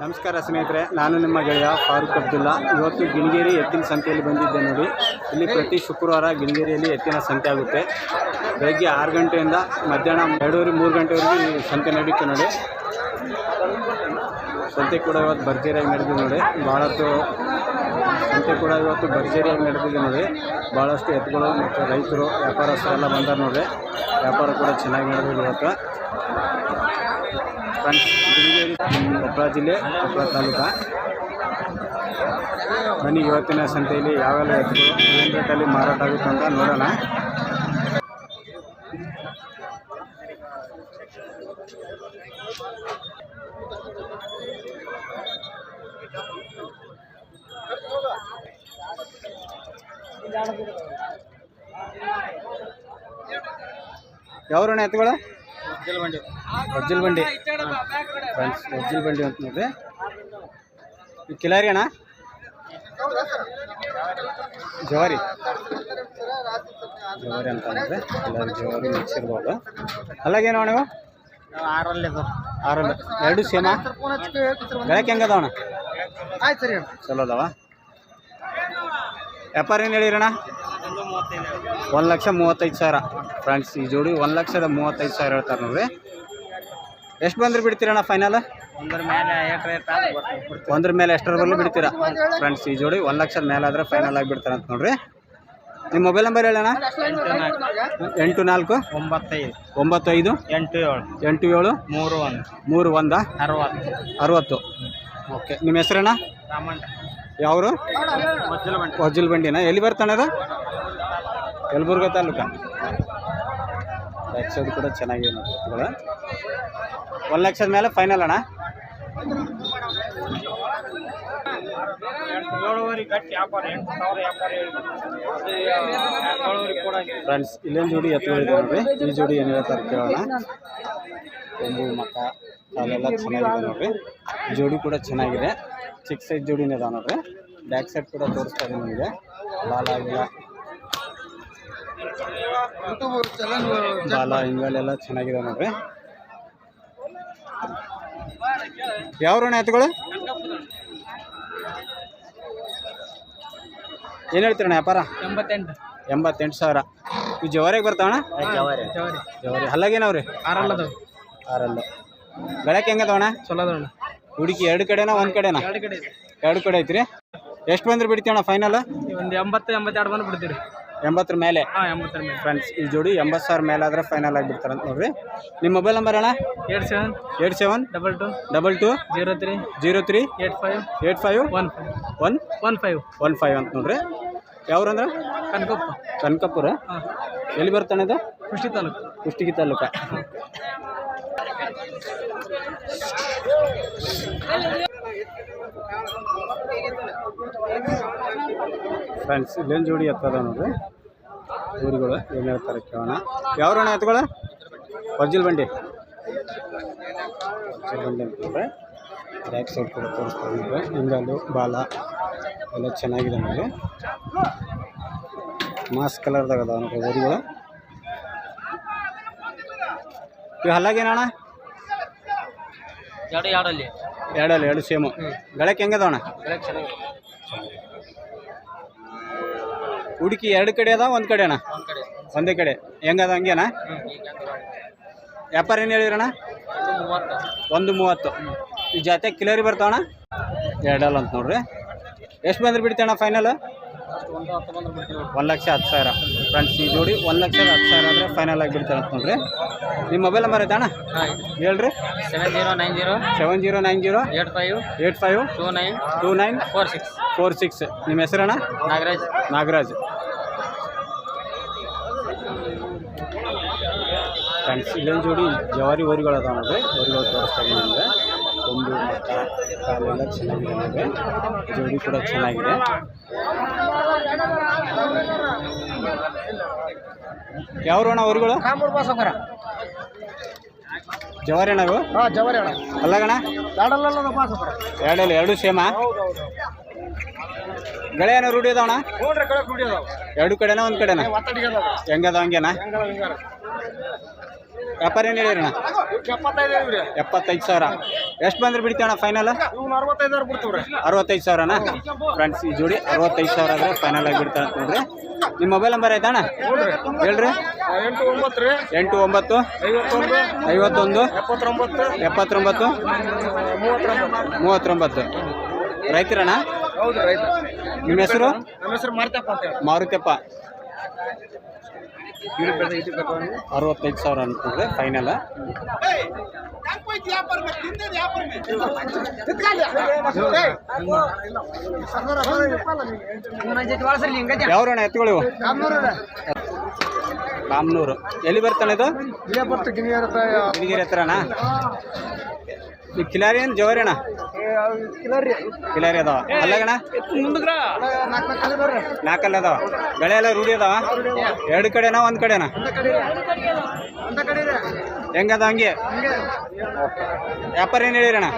ನಮಸ್ಕಾರ ಸ್ನೇಹಿತರೆ, ನಾನು ನಿಮ್ಮ ಗೆಳೆಯ ಫಾರೂಕ್ ಅಬ್ದುಲ್ಲಾ. ಇವತ್ತು ಗಿಣಿಗೇರಿ ಎತ್ತಿನ ಸಂತೆಯಲ್ಲಿ ಬಂದಿದ್ದೆ ನೋಡಿ. ಇಲ್ಲಿ ಪ್ರತಿ ಶುಕ್ರವಾರ ಗಿಣಿಗೇರಿಯಲ್ಲಿ ಎತ್ತಿನ ಸಂತೆ ಆಗುತ್ತೆ. ಬೆಳಗ್ಗೆ ಆರು ಗಂಟೆಯಿಂದ ಮಧ್ಯಾಹ್ನ ಎರಡೂವರೆ, ಮೂರು ಗಂಟೆವರೆಗೂ ಸಂತೆ ನಡೀತು ನೋಡಿ. ಸಂತೆ ಕೂಡ ಇವತ್ತು ಭರ್ಜರಿಯಾಗಿ ನಡೆದಿದೆ ನೋಡಿ. ಭಾಳಷ್ಟು ಸಂತೆ ಕೂಡ ಇವತ್ತು ಭರ್ಜರಿಯಾಗಿ ನಡೆದಿದೆ ನೋಡಿ. ಭಾಳಷ್ಟು ಎತ್ತುಗಳು ಮತ್ತು ರೈತರು ವ್ಯಾಪಾರಸ್ಥರೆಲ್ಲ ಬಂದಾರೆ ನೋಡಿ. ವ್ಯಾಪಾರ ಕೂಡ ಚೆನ್ನಾಗಿ ನಡೆದಿದೆ ಇವತ್ತು. ಕೊಪ್ಪಳ ಜಿಲ್ಲೆ ಕೊಪ್ಪಳ ತಾಲೂಕು. ಬನ್ನಿ, ಇವತ್ತಿನ ಸಂತೆಯಲ್ಲಿ ಯಾವೆಲ್ಲ ಎತ್ತುಗಳು ಏನು ರೇಟಲ್ಲಿ ಮಾರಾಟ ಆಗುತ್ತೆ ಅಂತ ನೋಡೋಣ. ಯಾವ್ರಣ್ಣ ಎತ್ತುಗಳು? ಬಂಡಿ ವಜ್ಜಲ್ ಬಂಡಿ ಫ್ರೆಂಡ್ಸ್ ವಜ್ಜಲ್ ಬಂಡಿ ಅಂತ ನೋಡ್ರಿ. ಈ ಕಿಲಾರಿ ಅಣ್ಣ? ಜವಾರಿ. ಜವಾರಿ ಅಂತ ಅಂದ್ರೆ ಕಿಲಾರಿ ಜವಾರಿ ಮಿಕ್ಸ್ ಇರ್ಬೋದು. ಅಲ್ಲಾಗೇನು ಅಣ್ಣ ಇವು? ಆರಲ್ಲಿ ಆರಲ್ಲ. ಎರಡು ಸೇಮ? ಬೆಳಕ್ಕೆ ಹೆಂಗದವಣ ಆಯ್ತು ಸರಿ ಚಲೋ ಅದಾವ. ವ್ಯಾಪಾರ ಏನು ಹೇಳಿರಣ್ಣ ಒಂದು ಲಕ್ಷ ಮೂವತ್ತೈದು ಸಾವಿರ. ಫ್ರೆಂಡ್ಸ್ ಈ ಜೋಡಿ ಒಂದು ಲಕ್ಷದ ಮೂವತ್ತೈದು ಸಾವಿರ ಹೇಳ್ತಾರೆ ನೋಡ್ರಿ. ಎಷ್ಟು ಬಂದ್ರೆ ಬಿಡ್ತೀರಣ್ಣ ಫೈನಲ್ ಒಂದ್ರ ಮೇಲೆ ಎಷ್ಟರ ಎಷ್ಟರವರೆಗೂ ಬಿಡ್ತೀರಾ? ಫ್ರೆಂಡ್ಸ್ ಈ ಜೋಡಿ ಒಂದು ಲಕ್ಷದ ಮೇಲೆ ಆದ್ರೆ ಫೈನಲ್ ಆಗಿ ಬಿಡ್ತಾರೆ ಅಂತ ನೋಡ್ರಿ. ನಿಮ್ಮ ಮೊಬೈಲ್ ನಂಬರ್ ಹೇಳೋಣ ಎಂಟು ನಾಲ್ಕು ಒಂಬತ್ತೈದು. ನಾಲ್ಕು ಒಂಬತ್ತೈದು ಒಂಬತ್ತು ಎಂಟು ಏಳು. ಎಂಟು ಏಳು ಮೂರು ಒಂದು. ಮೂರು ಒಂದ? ಅರವತ್ತು. ಅರವತ್ತು. ಓಕೆ ನಿಮ್ಮ ಹೆಸರಣ್ಣ? ಯಾವರು? ವಜ್ಜಲ ಬಂಡಿ ವಜ್ಜಲ್ ಬಂಡಿನ ಎಲ್ಲಿ ಬರ್ತಾನೆ ಅದು? ಯಲಬುರ್ಗ ತಾಲೂಕ? ಲಕ್ಷದ ಕೂಡ ಚೆನ್ನಾಗಿದೆ ನೋಡಿ ಎತ್ತುಗಳು. ಒಂದು ಲಕ್ಷದ ಮೇಲೆ ಫೈನಲ್ ಅಣ್ಣ. ಫ್ರೆಂಡ್ಸ್ ಇಲ್ಲೊಂದು ಜೋಡಿ ಎತ್ತುಗಳಿದೆ ನೋಡ್ರಿ. ಈ ಜೋಡಿ ಏನು ಹೇಳ್ತಾರೆ ಕೇಳೋಣ. ಕೊಂಬು ಮಕ ಅಲ್ಲೆಲ್ಲ ಚೆನ್ನಾಗಿದೆ ನೋಡ್ರಿ. ಜೋಡಿ ಕೂಡ ಚೆನ್ನಾಗಿದೆ. ಚಿಕ್ಕ ಸೈಜ್ ಜೋಡಿನೇ ಇದೆ ನೋಡ್ರಿ. ಬ್ಯಾಕ್ ಸೈಡ್ ಕೂಡ ತೋರಿಸ್ತಾ ಇದೆ ನಿಮಗೆ. ಬಾಲಾಗಿಲ್ಲ ಗಿಲ ಬಾಲ ಹಿಂಗಲೆಲ್ಲ ಚೆನ್ನಾಗಿದೆ ನೋಡ್ರಿ. ಯಾವ ಋಣ ಎತ್ತುಗಳು? ಏನು ಹೇಳ್ತೀರಣ್ಣ ವ್ಯಾಪಾರ? ಎಂಬತ್ತೆಂಟು. ಎಂಬತ್ತೆಂಟು ಸಾವಿರ. ಇವು ಜವಾರಿಗೆ ಬರ್ತಾವಣ್ಣ? ಜವಾರಿ. ಜವಾರಿ. ಹಲ್ಲಾಗೇನವ್ರಿ? ಆರಲ್ಲದು. ಆರಲ್ಲು. ಗಳಕ್ಕೆ ಹೆಂಗದವಣ್ಣ ಚಲೋ ಅದಾವಣ್ಣ ಹುಡುಕಿ ಎರಡು ಕಡೆನಾ ಒಂದ್ ಕಡೆನಾ? ಎರಡು ಕಡೆ ಎರಡು ಕಡೆ ಐತ್ರಿ. ಎಷ್ಟು ಬಂದ್ರೆ ಬಿಡ್ತೀವಣ್ಣ ಫೈನಲ್ ಒಂದು ಎಂಬತ್ತು ಎಂಬತ್ತೆರಡು ಬಂದು ಬಿಡ್ತೀರಿ ಎಂಬತ್ತರ ಮೇಲೆ. ಹಾಂ ಎಂಬತ್ತರ ಮೇಲೆ. ಫ್ರೆಂಡ್ಸ್ ಈ ಜೋಡಿ ಎಂಬತ್ತು ಸಾವಿರ ಮೇಲೆ ಆದ್ರೆ ಫೈನಲ್ ಆಗಿಬಿಡ್ತಾರೆ ಅಂತ ನೋಡ್ರಿ. ನಿಮ್ಮ ಮೊಬೈಲ್ ನಂಬರ್ ಅಣ್ಣ? Eight seven eight seven double two double two zero three zero three eight five eight five one five one one five one five ಅಂತ ನೋಡ್ರಿ. ಯಾವ್ರಂದ್ರೆ ಕನಕಪ್ಪ. ಕನಕಪುರ ಎಲ್ಲಿ ಬರ್ತಾನೆ ಇದು? ಕುಷ್ಟಿ ತಾಲೂಕು. ಕುಷ್ಟಗಿ ತಾಲೂಕ. ಫ್ರೆಂಡ್ಸ್ ಇಲ್ಲೇನು ಜೋಡಿ ಎತ್ತದ ನೋಡ್ರಿ ಊರುಗಳು ಏನು ಹೇಳ್ತಾರೆ ಕೇಳೋಣ. ಯಾವ್ರಣ ಎತ್ತುಗಳು ವಜ್ಜಲ್ ಬಂಡಿ. ವಜ್ಜಲ್ ಬಂಡಿ ಅಂತಂದರೆ ಬ್ಯಾಕ್ ಸೈಡ್ ಕೂಡ ತೋರಿಸ್ತಾ ಇದ್ದಾರೆ ಹಿಂಗಲ್ಲು ಬಾಲ ಎಲ್ಲ ಚೆನ್ನಾಗಿದೆ ನೋಡಿ ಮಾಸ್ ಕಲರ್ದಾಗ ಅದಾವ ನೋಡ್ರಿ ಊರುಗಳು. ಇವು ಹಲ್ಲಾಗೇನಣ್ಣ ಎರಡು ಎರಡಲ್ಲಿ ಎರಡಲ್ಲಿ ಎರಡು ಸೇಮು. ಗಳಕ್ಕೆ ಹೆಂಗದವಣ್ಣ ಹುಡುಕಿ ಎರಡು ಕಡೆ ಅದ ಒಂದು ಕಡೆ ಅಣ್ಣ? ಒಂದು ಕಡೆ. ಹೆಂಗದ ಹಂಗೇನ? ವ್ಯಾಪಾರ ಏನು ಹೇಳಿದ್ರಣ ಒಂದು ಮೂವತ್ತು. ಈ ಜಾತೆ ಕಿಲರಿ ಬರ್ತಾವಣ ಎರಡಲ್ಲ ಅಂತ ನೋಡ್ರಿ. ಎಷ್ಟು ಬಂದ್ರೆ ಬಿಡ್ತೇಣ ಫೈನಲ್ ಒಂದು ಲಕ್ಷ ಹತ್ತು ಸಾವಿರ. ಫ್ರೆಂಡ್ಸ್ ಈ ಜೋಡಿ ಒಂದು ಲಕ್ಷ ಹತ್ತು ಸಾವಿರ ಅಂದರೆ ಫೈನಲ್ ಆಗಿ ಬಿಡ್ತಾರೆ ಅಂತ ನೋಡ್ರಿ. ನಿಮ್ಮ ಮೊಬೈಲ್ ನಂಬರ್ ಐತೆ ಅಣ್ಣ? ಹೇಳ್ರಿ. Seven zero nine zero seven zero nine zero eight five eight five two nine two nine four six four six ನಿಮ್ಮ ಹೆಸರಣ್ಣ? ನಾಗರಾಜ್. ನಾಗರಾಜ್. ಫ್ರೆಂಡ್ಸ್ ಇಲ್ಲೊಂದು ಜೋಡಿ ಜವಾರಿ ವರಿಗಳು ಅದಾವೆ ನೋಡ್ರಿ. ವರಿಗಳು ತೋರಿಸ್ತಾ ಇದ್ದೀನಿ ಒಂದು ಮಟ್ಟ ಕಾಲೆಲ್ಲ ಚೆನ್ನಾಗಿದೆ ನೋಡ್ರಿ. ಜೋಡಿ ಕೂಡ ಚೆನ್ನಾಗಿದೆ. ಯಾವ ಅಣ್ಣ ಊರುಗಳು ಜವಾರಿ ಅಣ್ಣ ಇವು ಜವರಿ ಅಣ್ಣ. ಅಲ್ಲಗಣ? ಎರಡಲ್ಲ ಎರಡು ಸೇಮ? ಗಳೆ ಏನೋ ರೂಢಿ ಅದಾವಣ ಎರಡು ಕಡೆನ ಒಂದು ಕಡೆನ? ಹೆಂಗದ ಹಂಗೇನಾ? ವ್ಯಾಪಾರ ಏನು ಹೇಳಿರಣ್ಣ ಎಪ್ಪತ್ತೈದು ಸಾವಿರ. ಎಷ್ಟು ಬಂದ್ರೆ ಬಿಡ್ತೀವಣ್ಣ ಫೈನಲ್ ಅರವತ್ತೈದು ಸಾವಿರನ? ಫ್ರೆಂಡ್ಸ್ ಈ ಜೋಡಿ ಅರವತ್ತೈದು ಸಾವಿರ ಆದರೆ ಫೈನಲ್ ಆಗಿ ಬಿಡ್ತಾರೆ ಅಂತ ನೋಡ್ರಿ. ನಿಮ್ಮ ಮೊಬೈಲ್ ನಂಬರ್ ಆಯ್ತಾಣ ಹೇಳ್ರಿ. ಎಂಟು ಒಂಬತ್ತು ಐವತ್ತೊಂದು ಎಪ್ಪತ್ತೊಂಬತ್ತು ಮೂವತ್ತೊಂಬತ್ತು. ರೈತರಣ ರೈತರಣ್ಣ? ಹೌದು ರೈತ ನಿಮ್ಮ ಹೆಸರು? ಮಾರುತಿಯಪ್ಪ ಯೂಟ್ಯೂಬ್ ಬೆಳೆದ ಯೂಟ್ಯೂಬ್ ಬೇಕಾದ್ರೆ ಅರವತ್ತೈದು ಸಾವಿರ ಅನ್ಕೊಂಡ್ರೆ ಫೈನಲ್ ಯಾವ್ರಣ ಎತ್ಕೊಳ್ಳಿ ಇವು? ಕಾಮನೂರು ಎಲ್ಲಿ ಬರ್ತಾನೆ ಇದು? ಗಿರಿಗಿರಿ ಈ ಕಿಲಾರಿ ಏನು? ಜವರಣ್ಣ ಅಣ್ಣ? ಕಿಲರಿ. ಕಿಲಾರಿ ಅದಾವ. ಅಲ್ಲಗಣ ನಾಲ್ಕಲ್ಲಿ ಅದಾವ. ಬೆಳೆ ಎಲ್ಲ ರೂಢಿ ಅದಾವ? ಎರಡು ಕಡೆನಾ ಒಂದು ಕಡೆನಾ? ಹೆಂಗದ ಹಂಗೆ? ವ್ಯಾಪಾರ ಏನು ಹೇಳಿರಣ್ಣ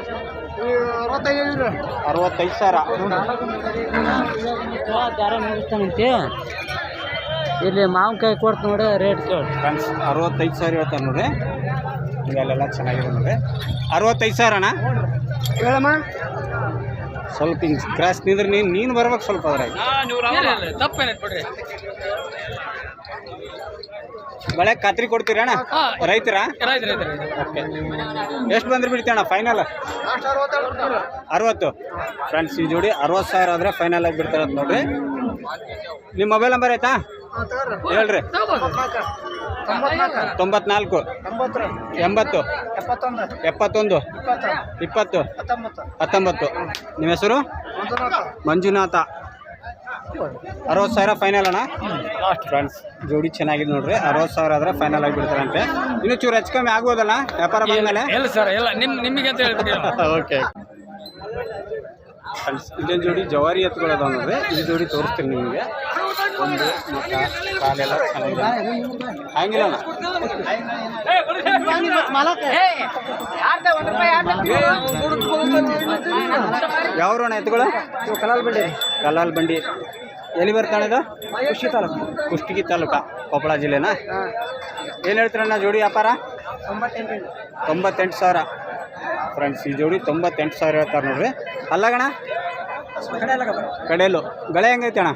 ಈ ಅರವತ್ತೈದು ಸಾವಿರ. ಮುಗಿಸ್ತಾನಂತೆ ಇಲ್ಲಿ ಮಾವಿನಕಾಯಿ ಕೊಡ್ತು ನೋಡಿ ರೇಟ್ ಕೇಳಿ. ಫ್ರೆಂಡ್ಸ್ ಅರವತ್ತೈದು ಸಾವಿರ ಹೇಳ್ತಾರೆ ನೋಡ್ರಿ. ಇಲ್ಲೆಲ್ಲ ಚೆನ್ನಾಗಿದೆ ನೋಡ್ರಿ. ಅರವತ್ತೈದು ಸಾವಿರ ಅಣ್ಣ? ಹೇಳಮ್ಮ? ಸ್ವಲ್ಪ ಹಿಂಗೆ ಕ್ರಾಸ್ ನಿಂದ್ರೆ ನೀನು ನೀನು ಬರ್ಬೇಕು ಸ್ವಲ್ಪ ಅದ್ರಾಗ. ತಪ್ಪೇನೈತೆ ಬಿಡ್ರಿ. ಬಳೆ ಖಾತ್ರಿ ಕೊಡ್ತೀರಾ ಅಣ್ಣ? ರೈತರ? ಓಕೆ. ಎಷ್ಟು ಬಂದ್ರೆ ಬಿಡ್ತೀಯಣ್ಣ ಫೈನಲ್ ಲಾಸ್ಟ್ ಅರವತ್ತೇಳು ಅರವತ್ತು. ಫ್ರೆಂಡ್ಸ್ ಈ ಜೋಡಿ ಅರವತ್ತು ಸಾವಿರ ಆದರೆ ಫೈನಲ್ ಆಗಿ ಬಿಡ್ತಾರೆ ಅಂತ ನೋಡ್ರಿ. ನಿಮ್ಮ ಮೊಬೈಲ್ ನಂಬರ್ ಆಯ್ತಾ? ಹೇಳ್ರಿ. ತೊಂಬತ್ನಾಲ್ಕು. ಎಂಬತ್ತು. ಎಪ್ಪತ್ತೊಂದು. ಇಪ್ಪತ್ತು. ಹತ್ತೊಂಬತ್ತು. ನಿಮ್ಮ ಹೆಸರು? ಮಂಜುನಾಥ. ಅರವತ್ತು ಸಾವಿರ ಫೈನಲ್ ಅಣ್ಣ? ಲಾಸ್ಟ್ ಫ್ರೆಂಡ್ಸ್ ಜೋಡಿ ಚೆನ್ನಾಗಿದೆ ನೋಡ್ರಿ. ಅರವತ್ತು ಸಾವಿರ ಆದರೆ ಫೈನಲ್ ಆಗಿ ಬಿಡ್ತಾರಂತೆ ಇನ್ನು ಚೂರು ಹೆಚ್ಚು ಕಮ್ಮಿ ಆಗ್ಬೋದಲ್ಲ? ವ್ಯಾಪಾರ ಬಂದಮೇಲೆ? ಸರ್ ನಿಮಗೆ ಅಂತ ಓಕೆ ಫ್ರೆಂಡ್ಸ್ ಇಲ್ಲೊಂದು ಜೋಡಿ ಜವಾರಿ ಎತ್ಕೊಳ್ಳೋದು ನೋಡ್ರಿ. ಈ ಜೋಡಿ ತೋರಿಸ್ತೀನಿ ನಿಮಗೆ. ಒಂದು ಮಕ್ಕ ಕಾಲೆಲ್ಲ ಚೆನ್ನಾಗಿದೆ. ಹಂಗಿಲ್ಲ ಅಣ್ಣ. ಯಾವ್ರು ಅಣ್ಣ ಎತ್ತುಗಳು? ಕಲಾಲ್ ಬಂಡಿ. ಕಲಾಲ್ ಬಂಡಿ. ಎಲ್ಲಿ ಬರ್ತಾನೆ ಕುಷ್ಟಿ ತಾಲೂಕು. ಕುಷ್ಟಗಿ ತಾಲೂಕಾ ಕೊಪ್ಪಳ ಜಿಲ್ಲೆನಾ? ಏನು ಹೇಳ್ತೀರಣ್ಣ ಜೋಡಿ ವ್ಯಾಪಾರ? ತೊಂಬತ್ತೆಂಟು ಸಾವಿರ. ಫ್ರೆಂಡ್ಸ್ ಈ ಜೋಡಿ ತೊಂಬತ್ತೆಂಟು ಸಾವಿರ ಹೇಳ್ತಾರೆ ನೋಡ್ರಿ. ಅಲ್ಲಗಣ ಕಡೆಯಲ್ಲು ಗಳೆ ಹೆಂಗೈತೆ ಅಣ್ಣ?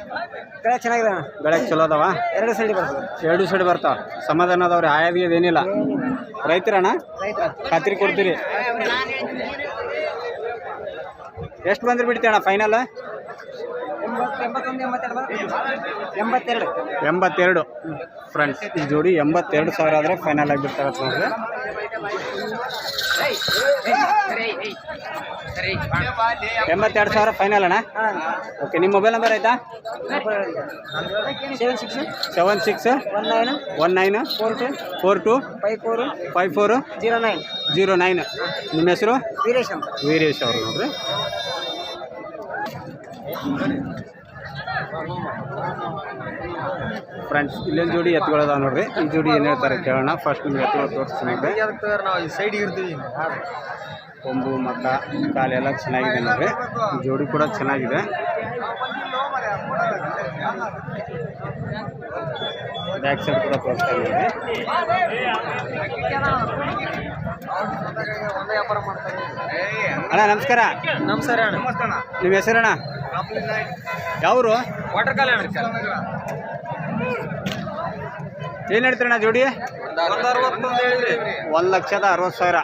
ಗಳೆ ಚೆನ್ನಾಗಿದೆ ಅಣ್ಣ. ಗಳೆ ಚಲೋ ಅದಾವ? ಎರಡು ಸೈಡ್ ಬರ್ತದೆ. ಎರಡು ಸೈಡ್ ಬರ್ತಾವ ಸಮಾಧಾನ ಅದಾವ್ರಿ ಆಯಾದಿ ಏನಿಲ್ಲ. ರೈತರಣ್ಣ? ರೈತ ಖಾತ್ರಿ ಕೊಡ್ತೀರಿ. ಎಷ್ಟು ಬಂದ್ರೆ ಬಿಡ್ತೀವಿ ಅಣ್ಣ ಫೈನಲ್ ಎಂಬತ್ತೆರಡು ಎಂಬತ್ತೆರಡು. ಫ್ರೆಂಡ್ಸ್ ಈ ಜೋಡಿ ಎಂಬತ್ತೆರಡು ಸಾವಿರ ಆದರೆ ಫೈನಲ್ ಆಗಿಬಿಡ್ತಾರೆ ನೋಡ್ರಿ. ಎಂಬತ್ತೆರಡು ಸಾವಿರ ಫೈನಲ್ ಅಣ್ಣ? ಓಕೆ ನಿಮ್ಮ ಮೊಬೈಲ್ ನಂಬರ್ ಆಯ್ತಾ? Seven six seven six one nine one nine four two four two five four five four zero nine zero nine ನಿಮ್ಮ ಹೆಸರು? ವೀರೇಶ್ ವೀರೇಶ್ ಅವರು ನೋಡ್ರಿ. ಫ್ರೆಂಡ್ಸ್ ಇಲ್ಲೊಂದು ಜೋಡಿ ಎತ್ತುಗಳದಾವ ನೋಡ್ರಿ. ಈ ಜೋಡಿ ಏನು ಹೇಳ್ತಾರೆ ಕೇಳೋಣ. ಫಸ್ಟ್ ನಿಮ್ಗೆ ಎತ್ತುಗಳು ತೋರಿಸ್ತೀನಿ ನಾವು ಈ ಸೈಡ್ ಇರ್ತೀವಿ. ಕೊಂಬು ಮಕ್ಕ ಕಾಲೆಲ್ಲ ಚೆನ್ನಾಗಿದೆ ನೋಡ್ರಿ. ಈ ಜೋಡಿ ಕೂಡ ಚೆನ್ನಾಗಿದೆ. ಬ್ಯಾಕ್ ಸೈಡ್ ಕೂಡ ತೋರಿಸ್ತಾ ಅಣ್ಣ ನಮಸ್ಕಾರ. ನಮಸ್ಕಾರ ಅಣ್ಣ. ನಿಮ್ಮ ಹೆಸರಣ್ಣ ಯಾವರು? ವಾಟರ್ ಕಾಲ ಏನು ಹೇಳ್ತೀರಣ್ಣ ಜೋಡಿ? ಒಂದ್ ಲಕ್ಷದ ಅರವತ್ತು ಸಾವಿರ.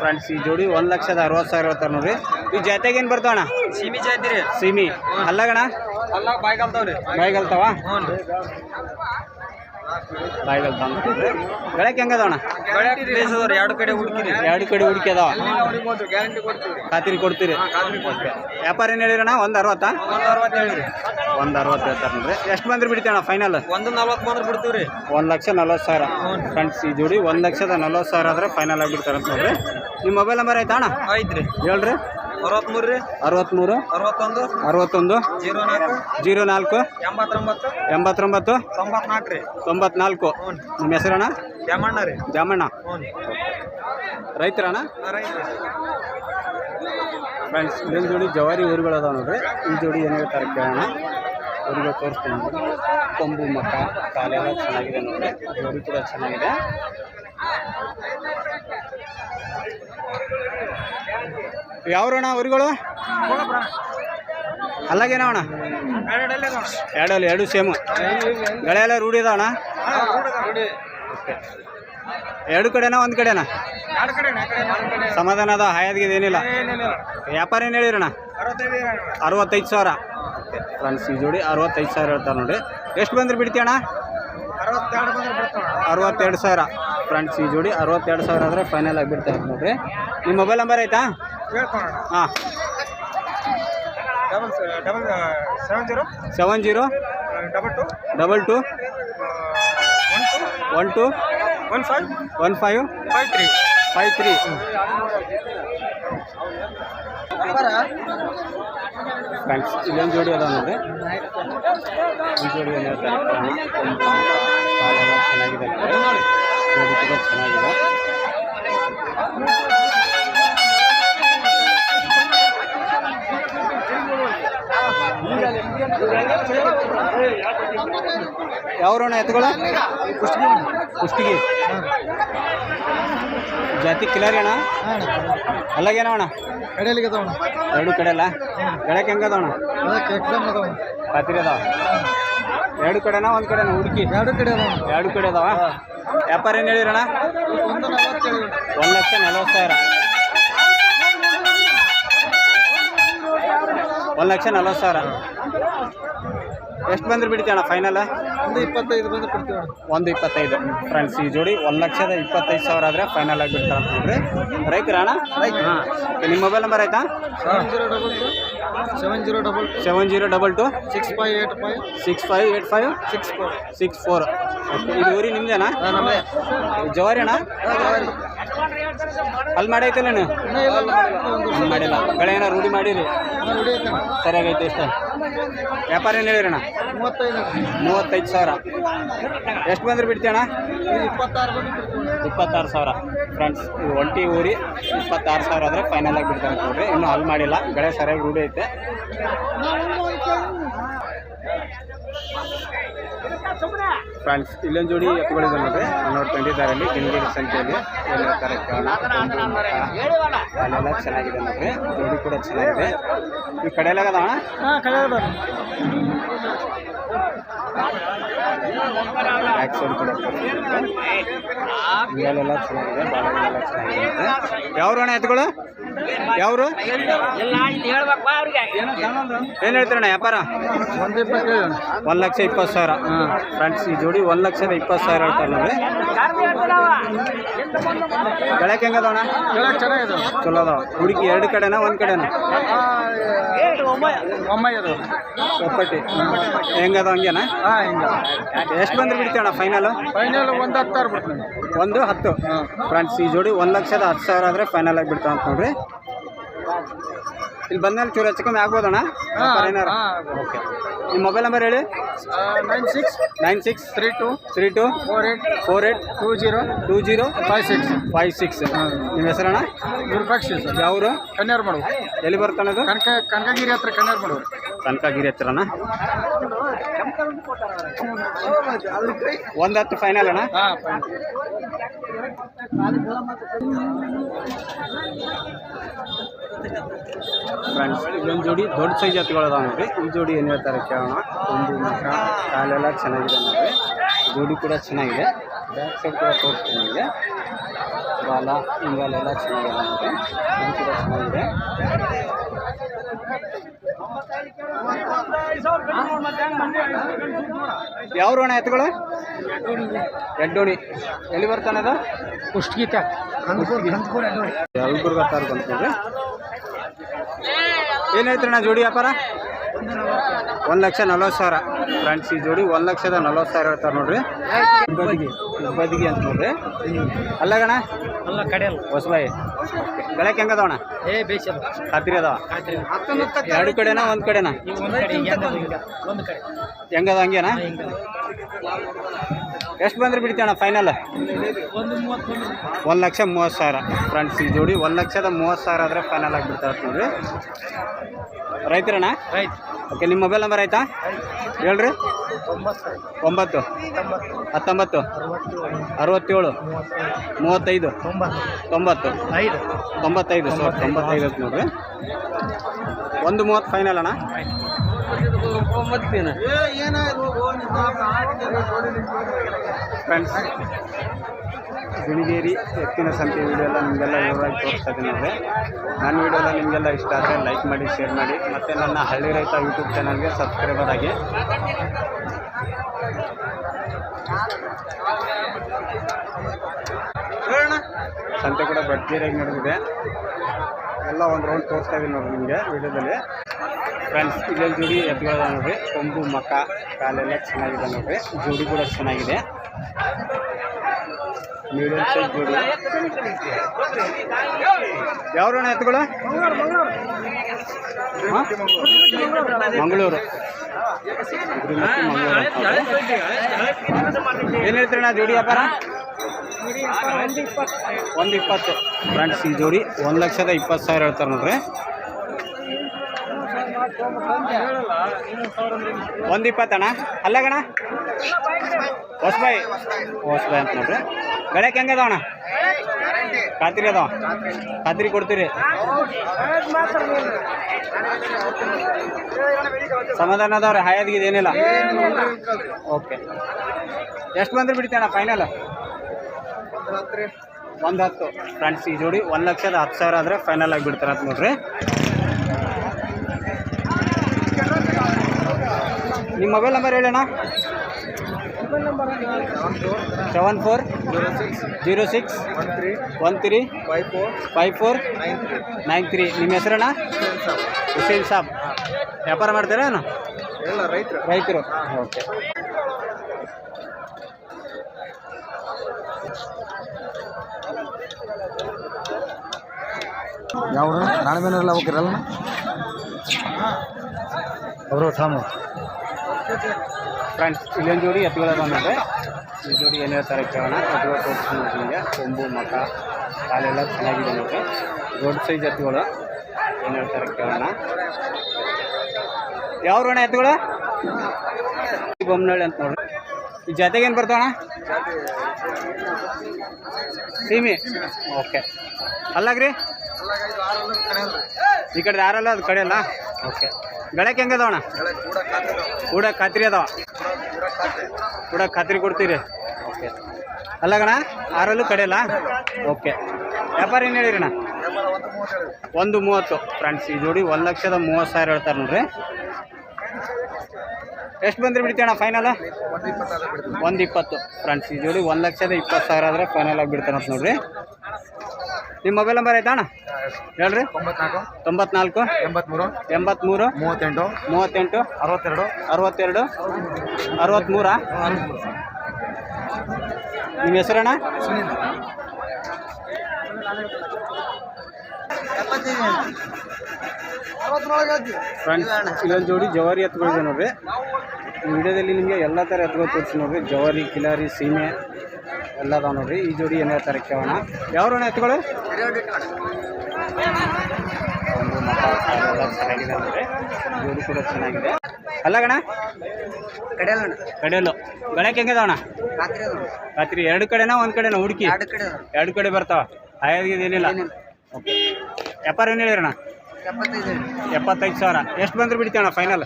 ಫ್ರೆಂಡ್ಸ್ ಈ ಜೋಡಿ ಒಂದ್ ಲಕ್ಷದ ಅರವತ್ತು ಸಾವಿರ ಹೇಳ್ತಾರೆ ನೋಡ್ರಿ. ಈ ಜಾತ್ಯಾಗ ಏನ್ ಬರ್ತಾವಣ ಸಿಮಿ ಜಾತಿರಿ ಸೀಮಿ. ಅಲ್ಲಗಣ? ಅಲ್ಲ ಬಾಯ್ಗಲ್ತಾವ್ರಿ ಬಾಯ್ಗಲ್ತಾವ ಬಾಯಿಗಲ್ತಾವ ಹ್ಞೂ ಬೆಳಕ್ಕೆ ಹೆಂಗದವಣ್ಣ ಬೆಳಗ್ಗೆ ಪ್ಲೇಸ್ ಅದಾವ್ರಿ ಎರಡು ಕಡೆ ಹುಡುಕಿರಿ ಎರಡು ಕಡೆ ಹುಡುಕಿ ಅದಾವ. ಖಾತ್ರಿ ಕೊಡ್ತೀರಿ. ಓಕೆ ವ್ಯಾಪಾರ ಏನು ಹೇಳಿರಣ್ಣ? ಒಂದು ಅರವತ್ತಾ? ಒಂದು ಅರವತ್ತು ಹೇಳಿರಿ ಒಂದು ಅರವತ್ತು ಹೇಳ್ತಾರೆ ನೋಡ್ರಿ. ಎಷ್ಟು ಬಂದ್ರೆ ಬಿಡ್ತೀವಣ್ಣ ಫೈನಲ್ ಒಂದು ನಲ್ವತ್ತು ಬಂದ್ರೆ ಬಿಡ್ತೀವಿ ಒಂದು ಲಕ್ಷ ನಲ್ವತ್ತು ಸಾವಿರ. ಫ್ರೆಂಡ್ಸ್ ಈ ಜೋಡಿ ಒಂದು ಲಕ್ಷದ ನಲ್ವತ್ತು ಸಾವಿರ ಆದರೆ ಫೈನಲ್ ಆಗಿಬಿಡ್ತಾರೆ ಅಂತ ನೋಡ್ರಿ. ನಿಮ್ಮ ಮೊಬೈಲ್ ನಂಬರ್ ಆಯ್ತಾ ಅಣ್ಣ? ಐತ್ರಿ ಹೇಳ್ರಿ. ಅರವತ್ಮೂರು ರೀ? ಅರವತ್ತ್ಮೂರು ಅರವತ್ತೊಂದು? ಅರವತ್ತೊಂದು. ಜೀರೋ ನಾಲ್ಕು? ಜೀರೋ ನಾಲ್ಕು. ಎಂಬತ್ತೊಂಬತ್ತು? ಎಂಬತ್ತೊಂಬತ್ತು. ತೊಂಬತ್ನಾಲ್ಕು ರೀ. ತೊಂಬತ್ನಾಲ್ಕು. ನಿಮ್ಮ ಹೆಸರಣ್ಣ? ಜಾಮಣ್ಣ ರೀ. ಜಾಮಣ್ಣ ರೈತರಣ್ಣ? ರೈತ ಫ್ರೆಂಡ್ಸ್ ಇದೊಂದು ಜೋಡಿ ಜವಾರಿ ಊರುಗಳು ಅದಾವ ನೋಡ್ರಿ. ಈ ಜೋಡಿ ಏನು ಹೇಳ್ತಾರೆ ಕೇಳೋಣ. ಅವ್ರಿಗೆ ತೋರಿಸ್ತೀನಿ. ಕೊಂಬು ಮಕ ಕಾಲೆಲ್ಲ ಚೆನ್ನಾಗಿದೆ ನೋಡಿ. ಅದು ಕೂಡ ಚೆನ್ನಾಗಿದೆ. ಯಾವ್ರಣ ಅವರುಗಳು? ಅಲ್ಲಾಗೇನ ಅಣ್ಣ? ಎರಡಲ್ಲಿ ಎರಡು ಸೇಮು. ಗಳೆಲ್ಲ ರೂಢಿ ಅಣ್ಣ? ಎರಡು ಕಡೆನಾ ಒಂದು ಕಡೆನಾ? ಸಮಾಧಾನ ಅದ ಹಾಯಾದ್ಗಿದೇನಿಲ್ಲ ವ್ಯಾಪಾರ ಏನು ಹೇಳಿರಣ್ಣ ಅರವತ್ತೈದು ಸಾವಿರ. ಫ್ರೆಂಡ್ಸ್ ಈ ಜೋಡಿ ಅರವತ್ತೈದು ಸಾವಿರ ಹೇಳ್ತಾರೆ ನೋಡಿ. ಎಷ್ಟು ಬಂದ್ರೆ ಬಿಡ್ತೀಯಣ ಅರವತ್ತೆರಡು ಸಾವಿರ. ಫ್ರೆಂಡ್ಸ್ ಈ ಜೋಡಿ ಅರವತ್ತೆರಡು ಸಾವಿರ ಆದರೆ ಫೈನಲ್ ಆಗಿ ಬಿಡ್ತಾ ಇತ್ತು ನೋಡ್ರಿ. ನಿಮ್ಮ ಮೊಬೈಲ್ ನಂಬರ್ ಆಯ್ತಾ? ಹಾಂ. Double double seven zero seven zero double two double two one two one two one five one five five three five three friends ಇಲ್ಲೊಂದು ಜೋಡಿ ಅದ ನೋಡಿ ಈ ಜೋಡಿ ಚೆನ್ನಾಗಿದೆ ಯಾವ ಜೋಡಿ ಕೂಡ ಚೆನ್ನಾಗಿದೆ. ಯಾವ್ರಣ ಎತ್ಕೊಳ್ಳ? ಕುಷ್ಟಗಿ. ಕುಷ್ಟಗಿ. ಜಾತಿ ಕ್ಲಿಯರ್ ಅಣ್ಣ? ಅಲ್ಲಾಗೇನ ಅಣ್ಣ? ಕಡೆಯಲ್ಲಿಗೆ ಅದಾವ ಎರಡು ಕಡೆ ಅಲ್ಲ ಗೆಳಕ್ಕೆ ಹೆಂಗದವಣ ಅದಾವಣ ಎಕ್ಸಾಮ್ ಅದಾವ? ಎರಡು ಕಡೆನಾ ಒಂದು ಕಡೆನಾ ಹುಡುಕಿ? ಎರಡು ಕಡೆ ಅದಾವ ಎರಡು ಕಡೆ ಅದಾವ? ವ್ಯಾಪಾರ ಏನು ಹೇಳಿರಣ ಒಂದು ಲಕ್ಷ ನಲ್ವತ್ತು ಸಾವಿರ. ಒಂದು ಲಕ್ಷ ನಲ್ವತ್ತು ಸಾವಿರ. ಎಷ್ಟು ಬಂದ್ರೆ ಬಿಡ್ತೀಯಣ್ಣ ಫೈನಲ್ ಒಂದು ಇಪ್ಪತ್ತೈದು ಬಂದ್ರೆ ಕೊಡ್ತೀವಿ ಒಂದು ಇಪ್ಪತ್ತೈದು. ಫ್ರೆಂಡ್ಸ್ ಈ ಜೋಡಿ ಒಂದು ಲಕ್ಷದ ಇಪ್ಪತ್ತೈದು ಸಾವಿರ ಆದರೆ ಫೈನಲ್ ಆಗಿ ಬಿಡ್ತಾರೆ ಅಂತ ನೋಡ್ರಿ ರೈತರ ಅಣ್ಣ? ಹಾಂ. ನಿಮ್ಮ ಮೊಬೈಲ್ ನಂಬರ್ ಆಯ್ತಾ? Seven zero double two seven zero double two seven zero double two six five eight five six five eight five six four. Six four ಇದು ಊರಿ ನಿಮ್ದೇನಾ? ಜವಾರಿ ಅಣ್ಣ? ಅಲ್ಲಿ ಮಾಡೈತಲ್ಲ ಅಲ್ಲಿ ಮಾಡಿಲ್ಲ. ಬೆಳೆ ಏನೋ ರೂಢಿ ಮಾಡಿರಿ? ಸರಿಯಾಗೈತೆ ಇಷ್ಟ. ವ್ಯಾಪಾರ ಏನು ಹೇಳಿರಣ್ಣ ಮೂವತ್ತೈದು ಸಾವಿರ. ಎಷ್ಟು ಬಂದ್ರೆ ಬಿಡ್ತೀಯಣ್ಣ ಇಪ್ಪತ್ತಾರು ಸಾವಿರ. ಫ್ರೆಂಡ್ಸ್ ಒಂಟಿ ಊರಿ ಇಪ್ಪತ್ತಾರು ಸಾವಿರ ಆದರೆ ಫೈನಲ್ ಆಗಿ ಬಿಡ್ತಾರೆ ಇನ್ನೂ ಅಲ್ಲಿ ಮಾಡಿಲ್ಲ. ಬೆಳೆ ಸರಿಯಾಗಿ ರೂಢಿ ಐತೆ. ಫ್ರೆಂಡ್ಸ್ ಇಲ್ಲೊಂದು ಜೋಡಿ ಎತ್ತುಗಳಿದೆ ನೋಡ್ರಿ. ನೋಡ್ಕೊಂಡಿದ್ದಾರೆ ಅಲ್ಲಿ ಹಿಂದಿನ ಸಂಖ್ಯೆಯಲ್ಲಿ ಅಲ್ಲೆಲ್ಲ ಚೆನ್ನಾಗಿದೆ ನೋಡ್ರಿ. ಜೋಡಿ ಕೂಡ ಚೆನ್ನಾಗಿದೆ. ಈ ಕಡೆ ಎಲ್ಲ ಕಡೆ ಇಲ್ಲೆಲ್ಲ ಚೆನ್ನಾಗಿದೆ. ಬಾಳೆಲ್ಲ ಚೆನ್ನಾಗಿದೆ ಯಾವ್ರು ಅಣ್ಣ ಎತ್ತುಗಳು? ಯಾವ್ರು? ಏನು ಹೇಳ್ತೀರಣ್ಣ ವ್ಯಾಪಾರ? ಒಂದ್ ಲಕ್ಷ ಇಪ್ಪತ್ತು ಸಾವಿರ. ಹಾಂ ಫ್ರೆಂಡ್ಸ್ ಈ ಜೋಡಿ ಒಂದು ಲಕ್ಷದ ಇಪ್ಪತ್ತು ಸಾವಿರ ಹೇಳ್ತಾರೆ ನೋಡ್ರಿ ಬೆಳಕ್ ಹೆಂಗದವಣ ಚಲೋ ಅದಾವ. ಹುಡುಕಿ ಎರಡು ಕಡೆನಾ ಒಂದು ಕಡೆನ? ಒಪ್ಪಟ್ಟಿ. ಹೆಂಗದ ಹಂಗೇನಾ? ಎಷ್ಟು ಬಂದ್ರೆ ಬಿಡ್ತೀವಣ್ಣ ಫೈನಲ್ ಫೈನಲ್ ಒಂದು ಬಿಡ್ತೀನಿ ಒಂದು ಹತ್ತು. ಫ್ರೆಂಡ್ಸ್ ಈ ಜೋಡಿ ಒಂದು ಲಕ್ಷದ ಹತ್ತು ಸಾವಿರ ಆದರೆ ಫೈನಲ್ ಆಗಿ ಬಿಡ್ತಾವ ಅಂತ ನೋಡ್ರಿ. ಇಲ್ಲಿ ಬಂದ್ಮೇಲೆ ಚೂರು ಹೆಚ್ಚು ಕಮ್ಮಿ ಆಗ್ಬೋದಣ್ಣ? ಏನಾರ ಓಕೆ ನಿಮ್ಮ ಮೊಬೈಲ್ ನಂಬರ್ ಹೇಳಿ. Nine six nine six three two three two four eight four eight two zero two zero five six five six ನಿಮ್ಮ ಹೆಸರಣ್ಣ? ವಿರೂಪಾಕ್ಷಿ ಸರ್. ಯಾವರು ಕನ್ಯಾರ್ ಮಾಡು ಎಲ್ಲಿ ಬರ್ತಾನದು ಕನಕ ಕನಕಗಿರಿ ಹತ್ರ ಕನ್ಯಾರ್ ಮಾಡು ಕನಕಗಿರಿ ಹತ್ರನ? ಒಂದು ಹತ್ತು ಫೈನಲ್ ಅಣ್ಣ. ಹಾಂ ಫ್ರೆಂಡ್ಸ್ ಇದೊಂದು ಜೋಡಿ ದೊಡ್ಡ ಸೈಜ್ ಎತ್ತುಗಳು ಅದಾವೆ ನೋಡ್ರಿ. ಈ ಜೋಡಿ ಏನು ಹೇಳ್ತಾರೆ ಕೇಳೋಣ. ಒಂದು ಮುಖ ಕಾಲೆಲ್ಲ ಚೆನ್ನಾಗಿದೆ ನೋಡ್ರಿ. ಜೋಡಿ ಕೂಡ ಚೆನ್ನಾಗಿದೆ. ಬ್ಯಾಕ್ ಸೈಡ್ ಕೂಡ ತೋರಿಸ್ತೀನಿ ನಿಮಗೆ. ಬಾಲ ಹಿಂಗಾಲೆಲ್ಲ ಚೆನ್ನಾಗಿದೆ ನೋಡ್ರಿ. ಇದು ಕೂಡ ಚೆನ್ನಾಗಿದೆ. ಯಾವ ರೋಣ ಎತ್ತುಗಳು ಎಡ್ಡೋಣಿ. ಎಲ್ಲಿ ಬರ್ತಾನದ ಕುಷ್ಟಗೀತ. ಯಲ್ಬುರ್ಗ ಹತ್ತಾರ ಬಂತು ನೋಡ್ರಿ ಅಣ್ಣ ಜೋಡಿ ವ್ಯಾಪಾರ? ಒಂದು ಲಕ್ಷ ನಲ್ವತ್ತು ಸಾವಿರ. ಫ್ರೆಂಡ್ಸ್ ಈ ಜೋಡಿ ಒಂದು ಲಕ್ಷದ ನಲ್ವತ್ತು ಸಾವಿರ ಹೇಳ್ತಾರೆ ನೋಡ್ರಿ. ಬದಿಗೆ ಬದಿಗೆ ಅಂತ ನೋಡ್ರಿ. ಅಲ್ಲಗಣ ಅಲ್ಲ ಕಡೆ ಅಲ್ಲ. ಹೊಸಬಾಯಿ. ಬೆಳಕ್ಕೆ ಹೆಂಗದ ಏ ಬೇಸ ಖಾತ್ರಿ ಅದಾವ? ಎರಡು ಕಡೆನಾ ಒಂದು ಕಡೆನಾ? ಒಂದು ಕಡೆ ಹೆಂಗದ ಹಂಗೇನಾ? ಎಷ್ಟು ಬಂದ್ರೆ ಬಿಡ್ತೀಯಣ್ಣ ಫೈನಲ್ ಒಂದು ಲಕ್ಷ ಮೂವತ್ತು ಸಾವಿರ. ಫ್ರೆಂಡ್ಸ್ ಈ ಜೋಡಿ ಒಂದು ಲಕ್ಷದ ಮೂವತ್ತು ಸಾವಿರ ಆದರೆ ಫೈನಲ್ ಆಗಿಬಿಡ್ತಾರೆ ನೋಡ್ರಿ ರೈತರಣ್ಣ? ಓಕೆ ನಿಮ್ಮ ಮೊಬೈಲ್ ನಂಬರ್ ಆಯ್ತಾ? ಹೇಳ್ರಿ. ಒಂಬತ್ತು. ಹತ್ತೊಂಬತ್ತು. ಅರವತ್ತೇಳು. ಮೂವತ್ತೈದು. ತೊಂಬತ್ತು. ಐದು. ತೊಂಬತ್ತೈದು ಸಾವಿರ ತೊಂಬತ್ತೈದು. ನೋಡ್ರಿ. ಒಂದು ಮೂವತ್ತು ಫೈನಲ್ ಅಣ್ಣ. ಫ್ರೆಂಡ್ಸ್ ಗಿಣಿಗೇರಿ ಎತ್ತಿನ ಸಂತೆ ವಿಡಿಯೋ ಎಲ್ಲ ನಿಮಗೆಲ್ಲ ವಿವರವಾಗಿ ತೋರಿಸ್ತಾ ಇದ್ದೀನಿ ನೋಡ್ರಿ. ನನ್ನ ವಿಡಿಯೋ ಎಲ್ಲ ನಿಮಗೆಲ್ಲ ಇಷ್ಟ ಆದರೆ ಲೈಕ್ ಮಾಡಿ ಶೇರ್ ಮಾಡಿ. ಮತ್ತು ನನ್ನ ಹಳ್ಳಿ ರೈತ ಯೂಟ್ಯೂಬ್ ಚಾನಲ್ಗೆ ಸಬ್ಸ್ಕ್ರೈಬರ್ ಆಗಿ ಸಂತೆ ಕೂಡ ಬಡ್ತೀರಾಗಿ ನಡೆದಿದೆ. ಎಲ್ಲ ಒಂದು ರೌಂಡ್ ತೋರಿಸ್ತಾ ಇದ್ದೀನಿ ನೋಡಿ ನಿಮಗೆ ವಿಡಿಯೋದಲ್ಲಿ ಫ್ರೆಂಡ್ಸ್ ಇಲ್ಲೊಂದು ಜೋಡಿ ಎದ್ದ ನೋಡ್ರಿ. ಕೊಂಬು ಮಕ್ಕ ಕಾಲೆಲ್ಲ ಚೆನ್ನಾಗಿದೆ ನೋಡ್ರಿ. ಜೋಡಿ ಕೂಡ ಚೆನ್ನಾಗಿದೆ. ಮೀಡಿಯಂ ಜೋಡಿ. ಎತ್ತುಗಳು ಮಂಗಳೂರು. ಏನು ಹೇಳ್ತೀರಣ್ಣ ಜೋಡಿ ವ್ಯಾಪಾರ? ಒಂದು ಇಪ್ಪತ್ತು. ಫ್ರೆಂಡ್ಸ್, ಈ ಜೋಡಿ ಒಂದು ಲಕ್ಷದ ಇಪ್ಪತ್ತು ಸಾವಿರ ಹೇಳ್ತಾರೆ ನೋಡ್ರಿ. ಒಂದು ಇಪ್ಪತ್ತಣ್ಣ ಅಲ್ಲಗಣ ಹೊಸಬಾಯಿ ಹೊಸಬಾಯಿ ಅಂತ ನೋಡ್ರಿ. ಗಳಕ್ಕೆ ಹೆಂಗೆ ಅದಾವಣ್ಣ? ಖಾತ್ರಿ ಅದಾವ? ಖಾತ್ರಿ ಕೊಡ್ತೀರಿ. ಸಮಾಧಾನ ಅದಾವ್ರಿ ಹಾಯಾದ್ಗಿದ್ ಏನಿಲ್ಲ. ಓಕೆ. ಎಷ್ಟು ಬಂದ್ರೆ ಬಿಡ್ತೀಯಣ್ಣ ಫೈನಲ್ ಒಂದು ಹತ್ತು. ಫ್ರೆಂಡ್ಸ್ ಈ ಜೋಡಿ ಒಂದು ಲಕ್ಷದ ಹತ್ತು ಸಾವಿರ ಆದರೆ ಫೈನಲ್ ಆಗಿ ಬಿಡ್ತಾರೆ ಅಂತ ನೋಡ್ರಿ. ನಿಮ್ಮ ಮೊಬೈಲ್ ನಂಬರ್ ಹೇಳೋಣ seven four zero six one three five four nine three. ನಿಮ್ಮ ಹೆಸರಣ್ಣ? ಹುಸೇನ್ ಸಾಬ್. ವ್ಯಾಪಾರ ಮಾಡ್ತೀರೇನು ರೈತರು. ಓಕೆ. ಯಾವ ನಾಳೆ ಮೇಲೆ ಹೋಗಿರಲ್ಲ ಅವರು ಸಾಮು. ಫ್ರೆಂಡ್ಸ್, ಇಲ್ಲೊಂದು ಜೋಡಿ ಎತ್ತುಗಳ ಬಂದಿದೆ. ಈ ಜೋಡಿ ಏನು ಥರ ಕೇಳೋಣ. ಎತ್ತುಗಳು ತೋರಿಸ್ತೀನಿ ಕೊಂಬು ಮಕ ಕಾಲೆಲ್ಲ ಚೆನ್ನಾಗಿದೆ ನೋಡಿ ದೊಡ್ಡ ಸೈಜ್ ಎತ್ತುಗಳು. ಏನು ಥರ ಕೇಳೋಣ. ಯಾವ ಅಣ್ಣ ಎತ್ತುಗಳು? ಬೊಮ್ಮನಹಳ್ಳಿ ಅಂತ ನೋಡ್ರಿ. ಈ ಜೊತೆಗೆ ಏನು ಬರ್ತಾವಣ್ಣ ಸೀಮಿ. ಓಕೆ. ಅಲ್ಲಾಗ್ರಿ? ಈ ಕಡೆ ಯಾರಲ್ಲ? ಅದು ಕಡೆ ಅಲ್ಲ? ಓಕೆ. ಬೆಳಕ್ಕೆ ಹೆಂಗೆ ಅದಾವಣ್ಣ ಕೂಡ ಖಾತ್ರಿ ಅದಾವ? ಕೂಡ ಖಾತ್ರಿ ಕೊಡ್ತೀರಿ. ಓಕೆ ಅಲ್ಲಗಣ ಆರಲ್ಲೂ ಕಡೆಯಲ್ಲ? ಓಕೆ ವ್ಯಾಪಾರ ಏನು ಹೇಳಿರಣ್ಣ ಒಂದು ಮೂವತ್ತು. ಫ್ರೆಂಡ್ಸ್ ಈ ಜೋಡಿ ಒಂದು ಲಕ್ಷದ ಮೂವತ್ತು ಸಾವಿರ ಹೇಳ್ತಾರೆ ನೋಡ್ರಿ. ಎಷ್ಟು ಬಂದ್ರೆ ಬಿಡ್ತೀಯಣ್ಣ ಫೈನಲ್ ಒಂದು ಇಪ್ಪತ್ತು. ಫ್ರೆಂಡ್ಸ್ ಈ ಜೋಡಿ ಒಂದು ಲಕ್ಷದ ಇಪ್ಪತ್ತು ಸಾವಿರ ಆದರೆ ಫೈನಲ್ ಆಗಿ ಬಿಡ್ತಾರೆ ಅಂತ ನೋಡ್ರಿ. ನಿಮ್ಮ ಮೊಬೈಲ್ ನಂಬರ್ ಆಯ್ತಾ ಅಣ್ಣ? ಹೇಳ್ರಿ. ತೊಂಬತ್ನಾಲ್ಕು ಎಂಬತ್ಮೂರು ಎಂಬತ್ಮೂರು ಮೂವತ್ತೆಂಟು ಮೂವತ್ತೆಂಟು ಅರವತ್ತೆರಡು ಅರವತ್ತೆರಡು ಅರವತ್ಮೂರ. ನಿಮ್ಮ ಹೆಸರಣ್ಣ ಸುನೀಲ್. ಫ್ರೆಂಡ್ಸ್ ಇಲ್ಲೊಂದು ಜೋಡಿ ಜವಾರಿ ಎತ್ತುಗಳಿದೆ ನೋಡ್ರಿ. ವಿಡಿಯೋದಲ್ಲಿ ನಿಮಗೆ ಎಲ್ಲ ಥರ ಎತ್ತುಗಳು ತೋರಿಸಿ ನೋಡ್ರಿ. ಜವಾರಿ ಕಿಲಾರಿ ಸೀಮೆ ಎಲ್ಲ ಅದಾವ ನೋಡ್ರಿ ಈ ಜೋಡಿ ಏನು ಹೇಳ್ತಾರೆ ಕೇಳೋಣ. ಯಾವ್ರಣ ಎತ್ತುಗಳು? ಒಂದು ಚೆನ್ನಾಗಿದೆ ಅಂದರೆ ಜೋಡಿ ಕೂಡ ಚೆನ್ನಾಗಿದೆ. ಅಲ್ಲ ಗಣ? ಕಡೆಯಲ್ಲ ಕಡೆಯಲ್ಲು. ಹೆಂಗದ ಅಣ್ಣ? ರಾತ್ರಿ ಎರಡು ಕಡೆನಾ ಒಂದು ಕಡೆನಾ ಹುಡುಕಿ? ಎರಡು ಕಡೆ ಬರ್ತಾವ. ಆಯೋದ್ಗಿದ ಏನಿಲ್ಲ. ಓಕೆ. ವ್ಯಾಪಾರ ಏನು ಹೇಳಿರಣ್ಣ ಎಪ್ಪತ್ತೈದು ಸಾವಿರ. ಎಷ್ಟು ಬಂದ್ರೆ ಬಿಡ್ತೀವಣ್ಣ ಫೈನಲ್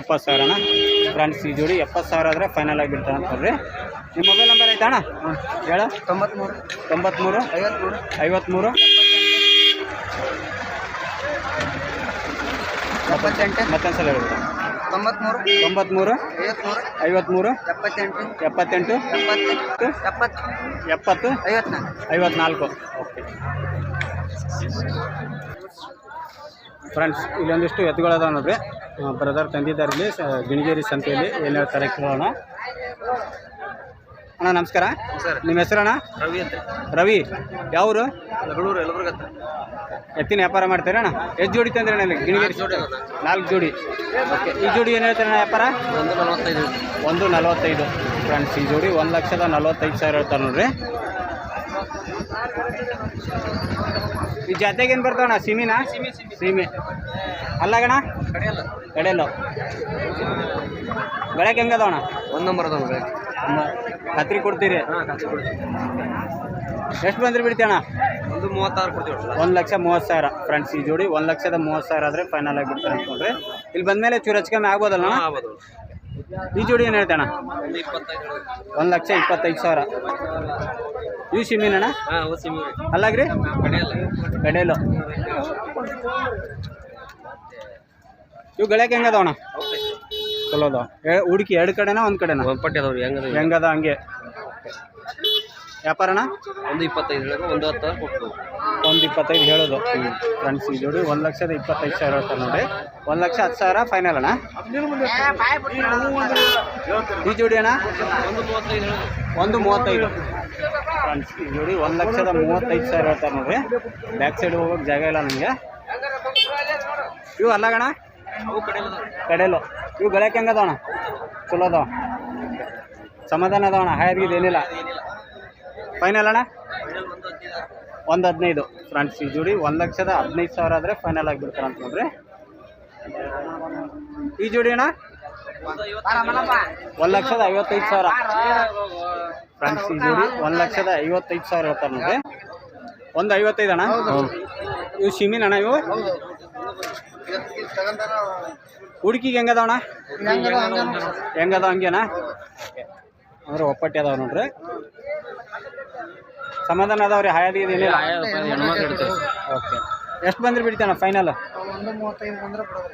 ಎಪ್ಪತ್ತು ಸಾವಿರ ಅಣ್ಣ ಫ್ರೆಂಡ್ಸ್ ಈ ಜೋಡಿ ಎಪ್ಪತ್ತು ಸಾವಿರ ಆದರೆ ಫೈನಲ್ ಆಗಿ ಬಿಡ್ತಾನೆ ಅಂತ ನೋಡ್ರಿ ನಿಮ್ಮ ಮೊಬೈಲ್ ನಂಬರ್ ಐತಾ ಅಣ್ಣ? ಹೇಳ. ತೊಂಬತ್ಮೂರು. ತೊಂಬತ್ಮೂರು. ಐವತ್ಮೂರು. ಐವತ್ಮೂರು. ಎಪ್ಪತ್ತೆಂಟು. ಮತ್ತೊಂದು ಸಲ ಹೇಳ್ಬಿಟ್ಟು ತೊಂಬತ್ಮೂರು. ತೊಂಬತ್ಮೂರು. ಐವತ್ಮೂರು. ಐವತ್ಮೂರು. ಎಪ್ಪತ್ತೆಂಟು. ಎಪ್ಪತ್ತೆಂಟು. ಎಪ್ಪತ್ತು. ಎಪ್ಪತ್ತು. ಎಪ್ಪತ್ತು. ಐವತ್ನಾಲ್ಕು. ಐವತ್ನಾಲ್ಕು. ಓಕೆ ಫ್ರೆಂಡ್ಸ್ ಇಲ್ಲೊಂದಿಷ್ಟು ಎತ್ತುಗಳದಾವ ನೋಡ್ರಿ. ಬ್ರದರ್ ತಂದಿದ್ದಾರೆ ಇಲ್ಲಿ ಗಿಣಿಗೇರಿ ಸಂತೆಯಲ್ಲಿ. ಏನು ಹೇಳ್ತಾರೆ ಕೇಳೋಣ. ಅಣ್ಣ ನಮಸ್ಕಾರ. ನಿಮ್ಮ ಹೆಸರಣ್ಣ? ರವಿ ಅಂತ ರವಿ. ಯಾವರು? ಬೆಂಗಳೂರು ಯಲಬುರ್ಗ ಅಂತ. ಎತ್ತಿನ ವ್ಯಾಪಾರ ಮಾಡ್ತೀರಾ ಅಣ್ಣ? ಎಷ್ಟು ಜೋಡಿ ತಂದ್ರೆ ಗಿಣಿಗೇರಿ ಜು ನಾಲ್ಕು ಜೋಡಿ. ಓಕೆ ಈ ಜೋಡಿ ಏನು ಹೇಳ್ತಾರೆ ವ್ಯಾಪಾರ? ಒಂದು ನಲವತ್ತೈದು ಒಂದು ನಲವತ್ತೈದು. ಫ್ರೆಂಡ್ಸ್ ಈ ಜೋಡಿ ಒಂದು ಲಕ್ಷದ ನಲವತ್ತೈದು ಸಾವಿರ ಹೇಳ್ತಾರೆ ನೋಡ್ರಿ. ಈ ಜಾತ್ರೆಗೆ ಏನು ಬರ್ತಾವಣ್ಣ? ಸಿಮಿನ? ಸೀಮೆ ಅಲ್ಲಗಣ? ಕಡೆಯಲ್ಲ. ಬೆಳಗ್ಗೆ ಹೆಂಗ ಹೆಂಗದವಣ ಒಂದು ನಂಬರ್ ಅದಾವ ಕತ್ರಿ ಕೊಡ್ತೀರಿ. ಎಷ್ಟು ಬಂದ್ರಿ ಬಿಡ್ತೀಯಣ್ಣ? ಒಂದು ಮೂವತ್ತಾರು ಕೊಡ್ತೀವಿ ಒಂದು ಲಕ್ಷ ಮೂವತ್ತು ಸಾವಿರ. ಫ್ರೆಂಡ್ಸ್ ಈ ಜೋಡಿ ಒಂದು ಲಕ್ಷದ ಮೂವತ್ತು ಸಾವಿರ ಆದರೆ ಫೈನಲ್ ಆಗಿ ಬಿಡ್ತಾರೆ ಅನ್ಕೊಂಡ್ರೆ ಇಲ್ಲಿ ಬಂದಮೇಲೆ ಚೂರು ಹೆಚ್ಚು ಆಗ್ಬೋದಲ್ಲ ಅಣ್ಣ? ಆಗ್ಬೋದು. ಈ ಜೋಡಿ ಏನು ಹೇಳ್ತಾನ ಒಂದು ಲಕ್ಷ ಇಪ್ಪತ್ತೈದು ಸಾವಿರ. ಯು ಸಿಮಿನಣ್ಣ ಅಲ್ಲಾಗ್ರಿ? ಕಡೆಯಲ್ಲ. ಕಡೆಯಲ್ಲ? ಇವು ಗಳಕ್ಕೆ ಹೆಂಗದವಣ ಚಲೋ ಅದಾವ. ಹುಡುಕಿ ಎರಡು ಕಡೆನಾ ಒಂದು ಕಡೆನಾ? ಪಟ್ಟಿ ಹೆಂಗದ ಹಂಗೆ. ವ್ಯಾಪಾರಣ ಒಂದು ಇಪ್ಪತ್ತೈದು ಹೇಳೋದು, ಒಂದು ಹತ್ತು ಕೊಟ್ಟು. ಒಂದು ಇಪ್ಪತ್ತೈದು ಹೇಳೋದು. ಫ್ರೆಂಡ್ಸ್, ಈ ಜೋಡಿ ಒಂದು ಲಕ್ಷದ ಇಪ್ಪತ್ತೈದು ಸಾವಿರ ಹೇಳ್ತಾರೆ ನೋಡಿ. ಒಂದು ಲಕ್ಷ ಹತ್ತು ಸಾವಿರ ಫೈನಲ್ ಅಣ್ಣ. ಈ ಜೋಡಿ ಅಣ್ಣ? ಒಂದು ಮೂವತ್ತೈದು. ಫ್ರೆಂಡ್ಸ್, ಈ ಜೋಡಿ ಒಂದು ಲಕ್ಷದ ಮೂವತ್ತೈದು ಸಾವಿರ ಹೇಳ್ತಾರೆ ನೋಡ್ರಿ ಬ್ಯಾಕ್ ಸೈಡ್ ಹೋಗೋಕೆ ಜಾಗ ಇಲ್ಲ ನನಗೆ ಇವು ಅಲ್ಲ ಗಣ? ಕಡೆಯಲು ಇವು ಗಳಕ್ಕೆ ಹೆಂಗದವಣ ಚಲೋ ಅದಾವ. ಸಮಾಧಾನ ಅದಾವಣ ಏನಿಲ್ಲ. ಫೈನಲ್ ಅಣ್ಣ? ಒಂದು ಹದಿನೈದು. ಫ್ರೆಂಡ್ಸ್ ಈ ಜೋಡಿ ಒಂದು ಲಕ್ಷದ ಹದಿನೈದು ಸಾವಿರ ಆದರೆ ಫೈನಲ್ ಆಗಿಬಿಡ್ತಾರೆ ಅಂತ ನೋಡ್ರಿ. ಈ ಜೋಡಿ ಅಣ್ಣ? ಒಂದು ಲಕ್ಷದ ಐವತ್ತೈದು ಸಾವಿರ. ಫ್ರೆಂಡ್ಸ್ ಈ ಜೋಡಿ ಒಂದು ಲಕ್ಷದ ಐವತ್ತೈದು ಸಾವಿರ ಹೇಳ್ತಾರೆ ನೋಡ್ರಿ. ಒಂದು ಐವತ್ತೈದು ಅಣ್ಣ? ಇವು ಶಿಮಿನ್ ಅಣ್ಣ ಇವು? ಹುಡುಕಿಗೆ ಅಣ್ಣ? ಹೆಂಗದ ಹಂಗೇನಾ? ಅಂದ್ರೆ ಒಪ್ಪಟ್ಟಿ ಅದಾವ ನೋಡ್ರಿ. ಸಮಾಧಾನ ಅದಾವ್ರಿ ಹಾಯಾದಿ ಏನಿಲ್ಲ ಓಕೆ ಎಷ್ಟು ಬಂದ್ರೆ ಬಿಡ್ತಾನ ಫೈನಲ್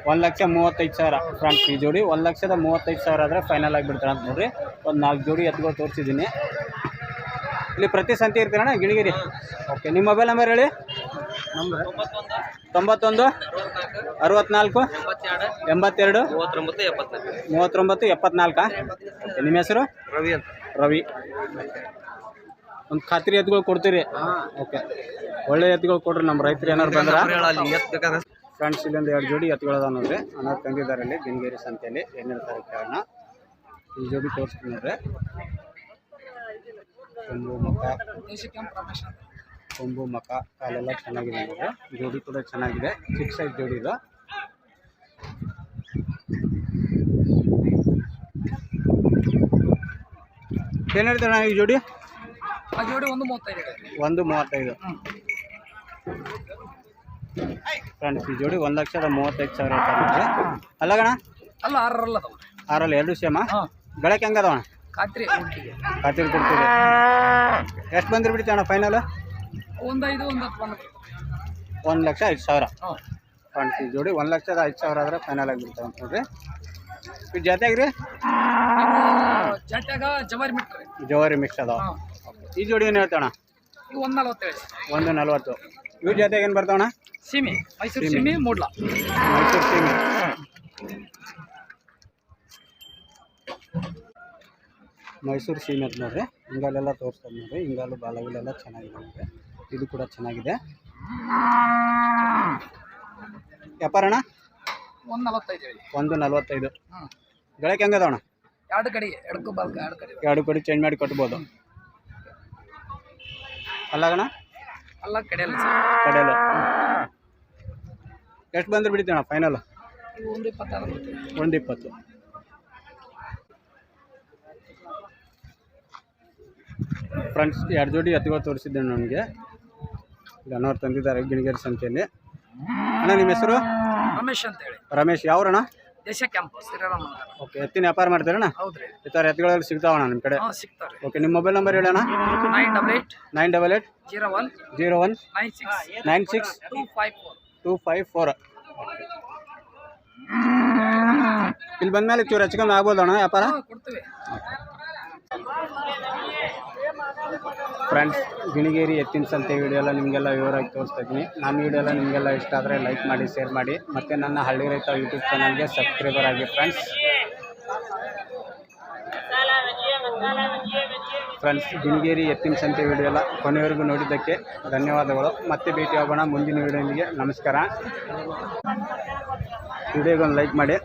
ಒಂದು ಲಕ್ಷ ಮೂವತ್ತೈದು ಸಾವಿರ. ಫ್ರಂಟ್ ಈ ಜೋಡಿ ಒಂದು ಲಕ್ಷದ ಮೂವತ್ತೈದು ಸಾವಿರ ಆದರೆ ಫೈನಲ್ ಆಗಿ ಬಿಡ್ತಾರೆ ಅಂತ ನೋಡ್ರಿ. ಒಂದು ನಾಲ್ಕು ಜೋಡಿ ಎತ್ಕೊಂಡು ತೋರಿಸಿದ್ದೀನಿ. ಇಲ್ಲಿ ಪ್ರತಿ ಸಂತಿ ಇರ್ತೀರಣ್ಣ? ಗಿಣಿಗಿರಿ. ಓಕೆ ನಿಮ್ಮ ಮೊಬೈಲ್ ನಂಬರ್ ಹೇಳಿ. ತೊಂಬತ್ತೊಂದು ಅರವತ್ನಾಲ್ಕು ಎಂಬತ್ತೆರಡು ಮೂವತ್ತೊಂಬತ್ತು ಎಪ್ಪತ್ನಾಲ್ಕು. ಮೂವತ್ತೊಂಬತ್ತು ಎಪ್ಪತ್ನಾಲ್ಕಾ? ಓಕೆ ನಿಮ್ಮ ಹೆಸರು? ರವಿ ಅಂತ. ರವಿ. ಒಂದು ಖಾತ್ರಿ ಎತ್ತುಗಳು ಕೊಡ್ತೀರಿ? ಓಕೆ. ಒಳ್ಳೆ ಎತ್ತುಗಳು ಕೊಡ್ರಿ ನಮ್ಮ ರೈತರು ಏನಾರು ಬಂದ್ರೆ. ಫ್ರೆಂಡ್ಸ್ ಇಲ್ಲಿಂದ ಎರಡು ಜೋಡಿ ಎತ್ತುಗಳದ ನೋಡ್ರಿ. ಅನ್ನ ತಂದಿದ್ದಾರೆ ಅಲ್ಲಿ ಗಿಣಿಗೇರಿ ಸಂತೆಯಲ್ಲಿ ಏನು ಕಾರಣ ಈ ಜೋಡಿ ತೋರಿಸ್ತೀನಿ ನೋಡ್ರಿ. ಕೊಂಬು ಮಕ. ಕೊಂಬು ಮಕ ಕಾಲೆಲ್ಲ ಚೆನ್ನಾಗಿದೆ ನೋಡ್ರಿ. ಜೋಡಿ ಕೂಡ ಚೆನ್ನಾಗಿದೆ. ಚಿಕ್ಕ ಸೈಜ್ ಜೋಡಿ ಇದು. ಏನು ಹೇಳ್ತಾರೆ ಈ ಜೋಡಿ? ಆ ಜೋಡಿ ಒಂದು ಮೂವತ್ತೈದು ಒಂದು ಮೂವತ್ತೈದು. ಫ್ರೆಂಡ್ಸ್ ಈ ಜೋಡಿ ಒಂದು ಲಕ್ಷದ ಮೂವತ್ತೈದು ಸಾವಿರ ಹೇಳ್ತಾರೆ ಅಲ್ಲ ಅಲ್ಲಗಣ ಅಲ್ಲ ಆರಲ್ಲ ಆರಲ್ಲ ಎರಡು ಸೇಮ? ಬೆಳಕ್ಕೆ ಹೆಂಗದವಣ ಖಾತ್ರಿ ಖಾತ್ರಿ ಕೊಡ್ತೀವಿ. ಎಷ್ಟು ಬಂದ್ರೆ ಬಿಡ್ತೀವಣ್ಣ ಫೈನಲ್ ಒಂದು ಐದು ಒಂದು ಒಂದು ಲಕ್ಷ ಐದು ಸಾವಿರ. ಫ್ರೆಂಡ್ಸ್ ಈ ಜೋಡಿ ಒಂದು ಲಕ್ಷದ ಐದು ಸಾವಿರ ಆದರೆ ಫೈನಲ್ ಆಗಿಬಿಡ್ತಾವೆ ಅಂತ ನೋಡ್ರಿ ಈ ಜೊತೆಗೆ ರೀ? ಜವಾರಿ ಮಿಕ್ಸ್ ಜವಾರಿ ಮಿಕ್ಸ್ ಅದಾವ. ಈ ಜೋಡಿ ಏನು ಹೇಳ್ತಾವಣ ಒಂದ್ ಒಂದು ನಲವತ್ತೇಳು. ಒಂದು ನಲ್ವತ್ತು. ಇವ್ರ ಜೊತೆಗೆ ಏನು ಬರ್ತಾವಣ ಸಿಮಿ ಮೈಸೂರು ಸಿಮಿ. ಮೂಡ್ಲ. ಮೈಸೂರು ಸೀಮೆ. ಮೈಸೂರು ಸೀಮೆ ನೋಡ್ರಿ. ಹಿಂಗಾಲೆಲ್ಲ ತೋರಿಸ್ತದೆ ನೋಡ್ರಿ. ಹಿಂಗಾಲು ಬಾಲಗಳೆಲ್ಲ ಚೆನ್ನಾಗಿದೆ ನೋಡ್ರಿ. ಇದು ಕೂಡ ಚೆನ್ನಾಗಿದೆ. ವ್ಯಾಪಾರಣ ಒಂದು ನಲವತ್ತೈದು ಹೇಳಿ. ಒಂದು ನಲ್ವತ್ತೈದು. ಗಳಕ್ಕೆ ಹೆಂಗದವಣ ಎರಡು ಕಡೆ ಬಲ್ಕ ಎರಡು ಕಡೆ. ಎರಡು ಕಡೆ ಚೇಂಜ್ ಮಾಡಿ ಕಟ್ಬೋದು. ಅಲ್ಲಗಣ? ಅಲ್ಲ ಕಡೆಯಲ್ಲ ಕಡೆಯಲ್ಲ. ಎಷ್ಟು ಬಂದ್ರೆ ಬಿಡ್ತೀವಣ್ಣ ಫೈನಲ್ ಒಂದು ಇಪ್ಪತ್ತಾರು ಬರ್ತದೆ. ಒಂದು ಇಪ್ಪತ್ತು. ಫ್ರೆಂಡ್ಸ್ ಎರಡು ಜೋಡಿ ಅತಿವ ತೋರಿಸಿದ್ದೆ ನನಗೆ ಗನ್ನವ್ರು ತಂದಿದ್ದಾರೆ ಗಿಣಿಗೇರಿ ಸಂತೆಯಲ್ಲಿ. ಅಣ್ಣ ನಿಮ್ಮ ಹೆಸರು? ರಮೇಶ್ ಅಂತ ಹೇಳಿ ರಮೇಶ್ ಯಾವ್ರಣ್ಣ? ದೇಶ ಕ್ಯಾಂಪಸ್ ಶ್ರೀರಾಮ ಓಕೆ ಎತ್ತಿನ ವ್ಯಾಪಾರ ಮಾಡ್ತೀರಣ್ಣ ಹೌದ್ರಿ. ಈ ಥರ ಎತ್ತುಗಳಲ್ಲಿ ಸಿಗ್ತಾವಣ್ಣ ನಿಮ್ಮ ಕಡೆ? ಹಾಂ ಸಿಗ್ತಾರೆ ಓಕೆ ನಿಮ್ಮ ಮೊಬೈಲ್ ನಂಬರ್ ಹೇಳೋಣ nine double eight nine double eight zero one zero one nine six nine six two five four. Two five four. ಇಲ್ಲಿ ಬಂದಮೇಲೆ ಚೂರು ಹೆಚ್ಚಿಗೆ ಆಗ್ಬೋದಣ್ಣ ವ್ಯಾಪಾರ? ಕೊಡ್ತೀವಿ. ಫ್ರೆಂಡ್ಸ್, ಗಿಣಿಗೇರಿ ಎತ್ತಿನ ಸಂತೆ ವೀಡಿಯೋ ಎಲ್ಲ ನಿಮಗೆಲ್ಲ ವಿವರವಾಗಿ ತೋರಿಸ್ತಾ ಇದ್ದೀನಿ. ನನ್ನ ವೀಡಿಯೋ ಎಲ್ಲ ನಿಮಗೆಲ್ಲ ಇಷ್ಟ ಆದರೆ ಲೈಕ್ ಮಾಡಿ ಶೇರ್ ಮಾಡಿ. ಮತ್ತು ನನ್ನ ಹಳ್ಳಿ ರೈತ ಯೂಟ್ಯೂಬ್ ಚಾನಲ್ಗೆ ಸಬ್ಸ್ಕ್ರೈಬರ್ ಆಗಿ ಫ್ರೆಂಡ್ಸ್ ಫ್ರೆಂಡ್ಸ್ ಗಿಣಿಗೇರಿ ಎತ್ತಿನ ಸಂತೆ ವೀಡಿಯೋ ಎಲ್ಲ ಕೊನೆವರೆಗೂ ನೋಡಿದ್ದಕ್ಕೆ ಧನ್ಯವಾದಗಳು. ಮತ್ತೆ ಭೇಟಿ ಆಗೋಣ ಮುಂದಿನ ವಿಡಿಯೋನಿಗೆ ನಮಸ್ಕಾರ. ವಿಡಿಯೋಗೊಂದು ಲೈಕ್ ಮಾಡಿ.